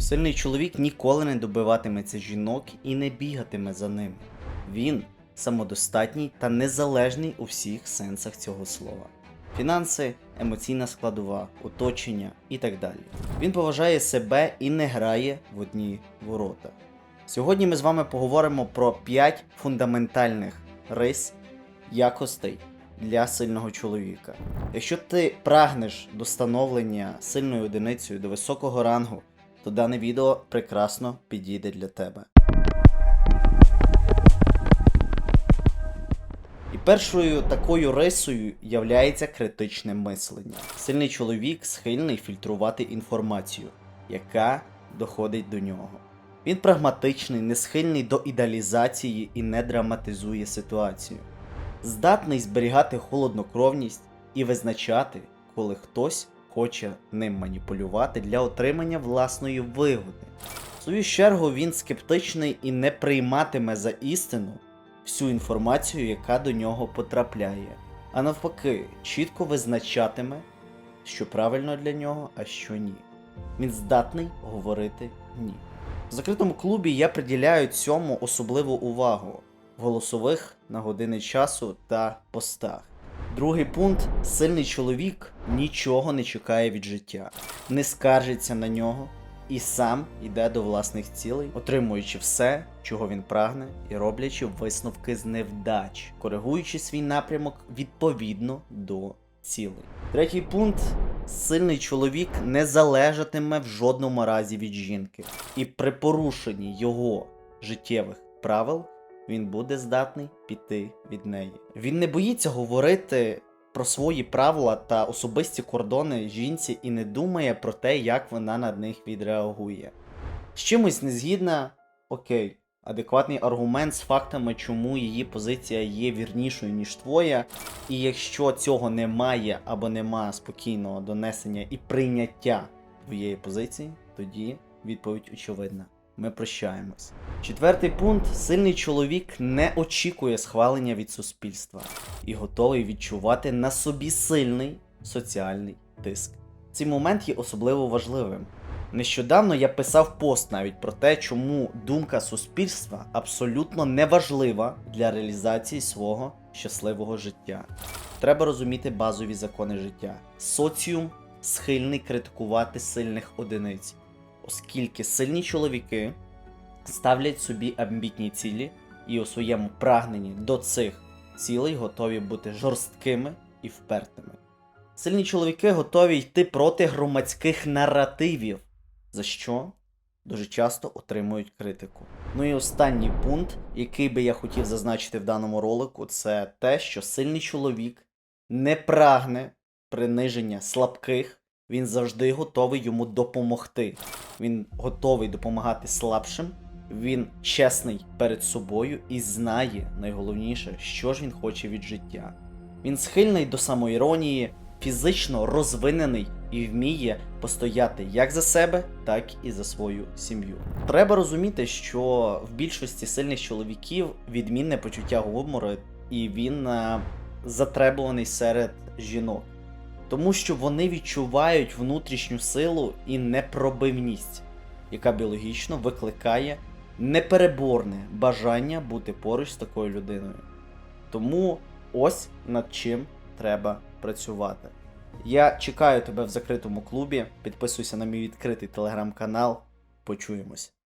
Сильний чоловік ніколи не добиватиметься жінок і не бігатиме за ними. Він самодостатній та незалежний у всіх сенсах цього слова. Фінанси, емоційна складова, оточення і так далі. Він поважає себе і не грає в одні ворота. Сьогодні ми з вами поговоримо про 5 фундаментальних рис якостей для сильного чоловіка. Якщо ти прагнеш до становлення сильною одиницею до високого рангу, то дане відео прекрасно підійде для тебе. І першою такою рисою являється критичне мислення. Сильний чоловік схильний фільтрувати інформацію, яка доходить до нього. Він прагматичний, не схильний до ідеалізації і не драматизує ситуацію. Здатний зберігати холоднокровність і визначати, коли хтось хоче ним маніпулювати для отримання власної вигоди. В свою чергу він скептичний і не прийматиме за істину всю інформацію, яка до нього потрапляє, а навпаки, чітко визначатиме, що правильно для нього, а що ні. Він здатний говорити ні. В закритому клубі я приділяю цьому особливу увагу в голосових на години часу та постах. Другий пункт сильний чоловік нічого не чекає від життя, не скаржиться на нього і сам йде до власних цілей, отримуючи все, чого він прагне, і роблячи висновки з невдач, коригуючи свій напрямок відповідно до цілей. Третій пункт сильний чоловік не залежатиме в жодному разі від жінки, і при порушенні його життєвих правил він буде здатний піти від неї. Він не боїться говорити про свої правила та особисті кордони жінці і не думає про те, як вона на них відреагує. З чимось не згідна, окей. Адекватний аргумент з фактами, чому її позиція є вірнішою, ніж твоя. І якщо цього немає або нема спокійного донесення і прийняття твоєї позиції, тоді відповідь очевидна. Ми прощаємось. Четвертий пункт: сильний чоловік не очікує схвалення від суспільства і готовий відчувати на собі сильний соціальний тиск. Цей момент є особливо важливим. Нещодавно я писав пост навіть про те, чому думка суспільства абсолютно неважлива для реалізації свого щасливого життя. Треба розуміти базові закони життя. Соціум схильний критикувати сильних одиниць, оскільки сильні чоловіки ставлять собі амбітні цілі і у своєму прагненні до цих цілей готові бути жорсткими і впертими. Сильні чоловіки готові йти проти громадських наративів, за що дуже часто отримують критику. Ну і останній пункт, який би я хотів зазначити в даному ролику, це те, що сильний чоловік не прагне приниження слабких, він завжди готовий йому допомогти. Він готовий допомагати слабшим. Він чесний перед собою і знає найголовніше, що ж він хоче від життя. Він схильний до самоіронії, фізично розвинений і вміє постояти як за себе, так і за свою сім'ю. Треба розуміти, що в більшості сильних чоловіків відмінне почуття гумору, і він е, затребуваний серед жінок, тому що вони відчувають внутрішню силу і непробивність, яка біологічно викликає непереборне бажання бути поруч з такою людиною. Тому ось над чим треба працювати. Я чекаю тебе в закритому клубі. Підписуйся на мій відкритий телеграм-канал. Почуємось.